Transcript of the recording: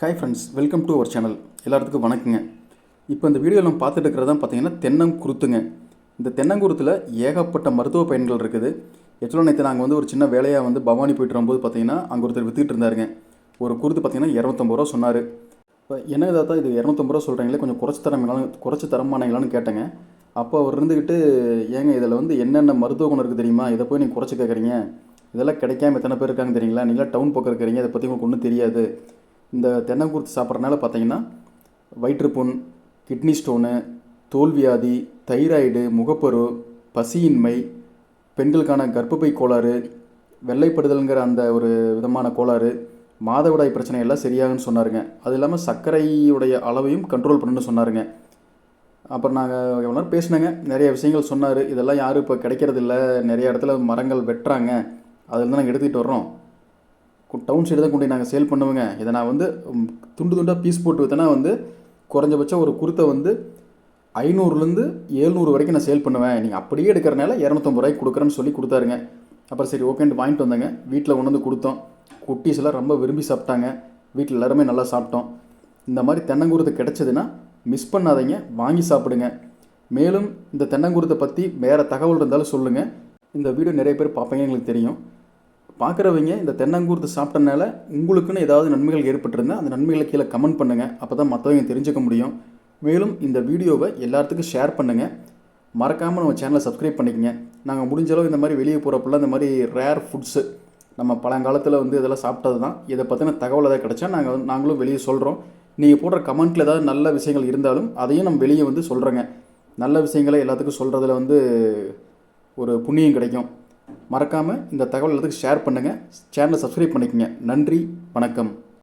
Hi friends welcome to our channel எல்லாத்துக்கும் வணக்கங்க. இப்போ இந்த வீடியோ நம்ம பார்த்துட்டு இருக்கிறது தான் பார்த்தீங்கன்னா தென்னங்குருத்துங்க. இந்த தென்னங்குருத்தில் ஏகப்பட்ட மருத்துவ பயன்கள் இருக்குது. ஆக்சுவலாக நேற்று நாங்கள் வந்து ஒரு சின்ன வேலையாக வந்து பவானி போயிட்டு வரும்போது பார்த்தீங்கன்னா அங்கே ஒருத்தர் வித்துட்டு இருந்தாருங்க. ஒரு குருத்து பார்த்தீங்கன்னா இரநூத்தம்பது ரூபா சொன்னார். இப்போ என்ன இதாக இது இரநூத்தம்பது ரூபா சொல்கிறீங்களே கொஞ்சம் குறைச்சி தரமானு குறைச்சி தரமானீங்களான்னு கேட்டேங்க. அப்போ அவர் இருந்துக்கிட்டு ஏங்க இதில் வந்து என்னென்ன மருத்துவ குணம் இருக்குது தெரியுமா? இதை போய் நீங்கள் குறைச்சி கேட்குறீங்க இதெல்லாம் கிடைக்காம எத்தனை பேர் இருக்காங்க தெரியுங்களா? நீங்களாம் டவுன் பக்கம் இருக்கிறீங்க இதை பற்றி உங்களுக்கு ஒன்றும் தெரியாது. இந்த தென்னங்குருத்து சாப்பிட்றதுனால பார்த்தீங்கன்னா வயிற்றுப்புண் கிட்னி ஸ்டோனு தோல்வியாதி தைராய்டு முகப்பரு பசியின்மை பெண்களுக்கான கர்ப்பப்பை கோளாறு வெள்ளைப்படுதல்ங்கிற அந்த ஒரு விதமான கோளாறு மாதவிடாய் பிரச்சனை எல்லாம் சரியாகுன்னு சொன்னாருங்க. அது இல்லாமல் சர்க்கரையுடைய அளவையும் கண்ட்ரோல் பண்ணணும்னு சொன்னாருங்க. அப்புறம் நாங்கள் எவ்வளோ நேரம் பேசினேங்க நிறைய விஷயங்கள் சொன்னார். இதெல்லாம் யாரும் இப்போ கிடைக்கிறதில்ல. நிறைய இடத்துல மரங்கள் வெட்டுறாங்க. அதில் தான் நாங்கள் எடுத்துக்கிட்டு வர்றோம். டவுன் சைடு தான் கொண்டு போய் நாங்கள் சேல் பண்ணுவோங்க. இதை நான் வந்து துண்டு துண்டாக பீஸ் போட்டு விற்றனா வந்து குறைஞ்சபட்சம் ஒரு குருத்தை வந்து ஐநூறுலேருந்து ஏழ்நூறு வரைக்கும் நான் சேல் பண்ணுவேன். நீங்கள் அப்படியே எடுக்கிறனால இரநூத்தம்பது ரூபாய்க்கு கொடுக்குறேன்னு சொல்லி கொடுத்தாருங்க. அப்புறம் சரி ஓகேன்ட்டு வாங்கிட்டு வந்தேங்க. வீட்டில் கொண்டு வந்து கொடுத்தோம். குட்டீஸ் எல்லாம் ரொம்ப விரும்பி சாப்பிட்டாங்க. வீட்டில் எல்லாருமே நல்லா சாப்பிட்டோம். இந்த மாதிரி தென்னங்குருத்தை கிடைச்சதுன்னா மிஸ் பண்ணாதீங்க. வாங்கி சாப்பிடுங்க. மேலும் இந்த தென்னங்குருத்தை பற்றி வேறு தகவல் இருந்தாலும் சொல்லுங்கள் இந்த வீடியோ நிறைய பேர் பார்ப்பீங்க எங்களுக்கு தெரியும். பார்க்குறவங்க இந்த தென்னங்கூர்த்து சாப்பிட்டனால உங்களுக்குன்னு ஏதாவது நன்மைகள் ஏற்பட்டிருந்தால் அந்த நன்மைகளை கீழே கமெண்ட் பண்ணுங்கள் அப்போ தான் மற்றவங்க தெரிஞ்சுக்க முடியும். மேலும் இந்த வீடியோவை எல்லாத்துக்கும் ஷேர் பண்ணுங்கள் மறக்காமல் நம்ம சேனலை சப்ஸ்கிரைப் பண்ணிக்கங்க. நாங்கள் முடிஞ்ச அளவு இந்த மாதிரி வெளியே போகிறப்பெல்லாம் இந்த மாதிரி ரேர் ஃபுட்ஸு நம்ம பழங்காலத்தில் வந்து இதெல்லாம் சாப்பிட்டது தான் இதை பற்றின தகவல் ஏதாவது கிடச்சா நாங்கள் வந்து நாங்களும் வெளியே சொல்கிறோம் நீங்கள் போடுற கமெண்ட்டில் ஏதாவது நல்ல விஷயங்கள் இருந்தாலும் அதையும் நம்ம வெளியே வந்து சொல்கிறோங்க நல்ல விஷயங்களை எல்லாத்துக்கும் சொல்கிறதுல வந்து ஒரு புண்ணியம் கிடைக்கும். மறக்காமல் இந்த தகவல் எல்லாத்துக்கும் ஷேர் பண்ணுங்கள் சேனலை சப்ஸ்கிரைப் பண்ணிக்கங்க. நன்றி வணக்கம்.